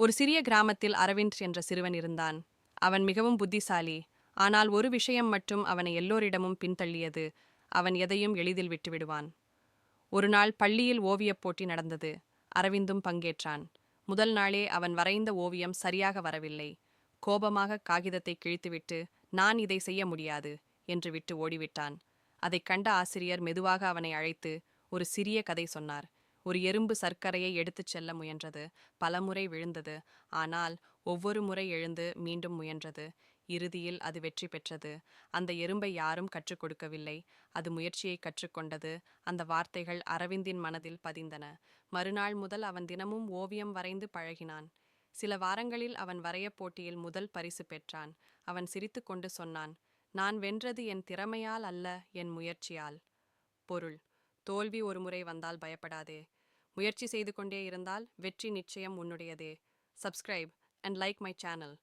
ஒரு சிறிய கிராமத்தில் அரவிந்த் என்ற சிறுவன் இருந்தான். அவன் மிகவும் புத்திசாலி. ஆனால் ஒரு விஷயம் மட்டும் அவனை எல்லோரிடமும் பின்தள்ளியது. அவன் எதையும் எளிதில் விட்டுவிடுவான். ஒரு நாள் பள்ளியில் ஓவியப் போட்டி நடந்தது. அரவிந்தும் பங்கேற்றான். முதல் நாளே அவன் வரைந்த ஓவியம் சரியாக வரவில்லை. கோபமாக காகிதத்தை கிழித்துவிட்டு நான் இதை செய்ய முடியாது என்று விட்டு ஓடிவிட்டான். அதைக் கண்ட ஆசிரியர் மெதுவாக அவனை அழைத்து ஒரு சிறிய கதை சொன்னார். ஒரு எறும்பு சர்க்கரையை எடுத்துச் செல்ல முயன்றது. பலமுறை விழுந்தது. ஆனால் ஒவ்வொரு முறை எழுந்து மீண்டும் முயன்றது. இறுதியில் அது வெற்றி பெற்றது. அந்த எறும்பை யாரும் கற்றுக் கொடுக்கவில்லை. அது முயற்சியை கற்றுக்கொண்டது அந்த வார்த்தைகள் அரவிந்தின் மனதில் பதிந்தன. மறுநாள் முதல் அவன் தினமும் ஓவியம் வரைந்து பழகினான். சில வாரங்களில் அவன் வரையப் போட்டியில் முதல் பரிசு பெற்றான். அவன் சிரித்துக்கொண்டு சொன்னான் நான் வென்றது என் திறமையால் அல்ல என் முயற்சியால். பொருள். தோல்வி ஒரு முறை வந்தால் பயப்படாதே. முயற்சி செய்து கொண்டே இருந்தால் வெற்றி நிச்சயம் உன்னுடையதே. Subscribe and like my channel